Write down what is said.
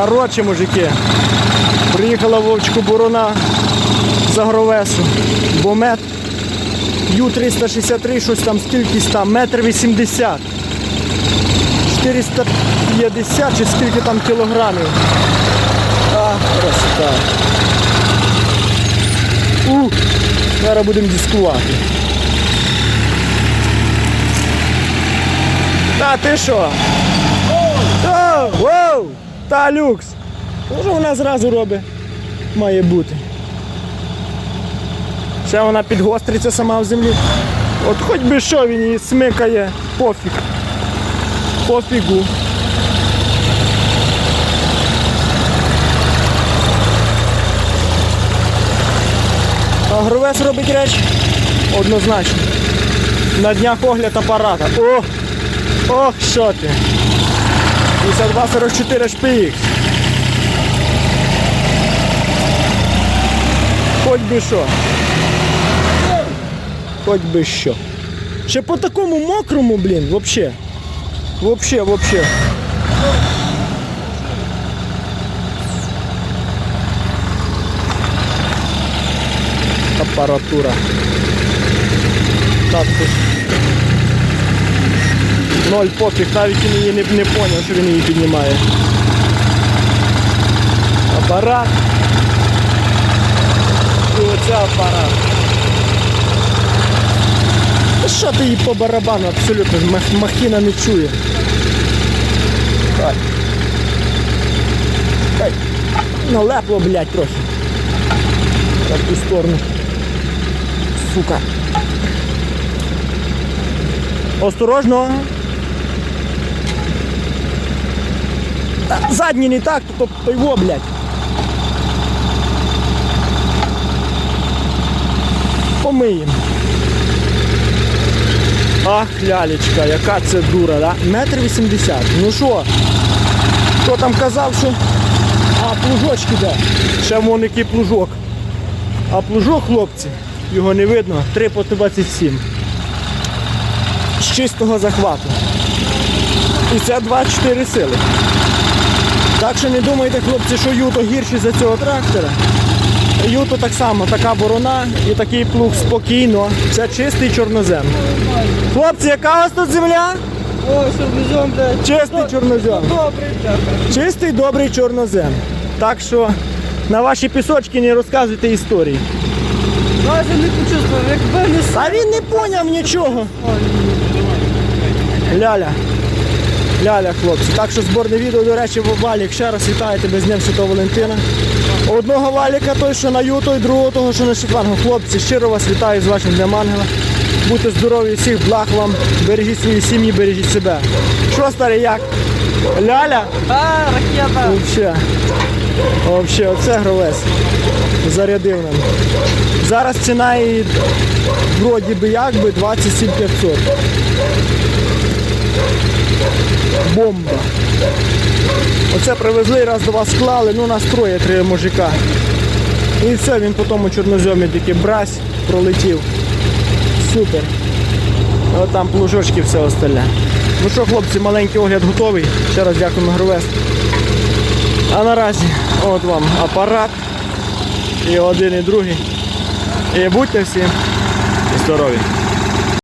Коротше, мужики, приїхала вовчку Бурона з Агровесу. Бомет Ю-363, щось там, скількись там, метр вісімдесят. 450 чи скільки там кілограмів. А, красота. У, зараз будемо дискувати. Та ти що? Та люкс! Що вона зразу робить? Має бути. Ще вона підгостриться сама в землі. От хоч би що він її смикає, пофіг. Пофігу. А Агровес робить речі однозначно. На днях огляд апарата. О! Ох, що ти! 5244 шпix. Хоч би що. Хоч би що. Ще по такому мокрому, блін, вообще. Вообще, вообще. Апаратура. Так. Ноль пофіг, навіть він її не, не поняв, що він її піднімає. Апарат. І оце апарат. Та що ти її по барабану абсолютно мах- махіна не чує. Так. Так. Налепло, блядь, трохи. Так ту сторону. Сука. Осторожно. Та, Задній не так, то, то його, блядь. Помиємо. Ах, лялечка, яка це дура, да? Метр вісімдесят. Ну що? Хто там казав, що... А, плужочки, де? Ще вон який плужок. А плужок, хлопці, його не видно, 3 по 27. З чистого захвату. І це 24 сили. Так що не думайте, хлопці, що Юто гірший за цього трактора. Юто так само, така борона і такий плуг спокійно. Це чистий чорнозем. Хлопці, яка у вас тут земля? Ой, що везем, блядь. Чистий чорнозем. Добрий. Чистий добрий чорнозем. Так що на ваші пісочки не розказуйте історії. Навіть не почувствував, якби не А він не поняв нічого. Ляля. Ляля, хлопці. Так що зборне відео, до речі, Валік. Ще раз вітаю тебе з Днем Святого Валентина. Одного валіка той, що на Юту, і другого того, що на Шотлангу. Хлопці, щиро вас вітаю з вашим Днем Ангела. Будьте здорові, всіх благ вам. Бережіть свої сім'ї, бережіть себе. Що, старий, як? Ляля? А, ракета. Вообще. Вообще, оце гровець. Зарядив нам. Зараз ціна і вроді би як би 27 500. Бомба. Оце привезли, раз до вас склали, ну нас троє три мужика. І все, він по тому чорноземі тільки брась пролетів. Супер. От там плужочки все остальне. Ну що, хлопці, маленький огляд готовий. Ще раз дякуємо Гровест. А наразі от вам апарат. І один, і другий. І будьте всі здорові.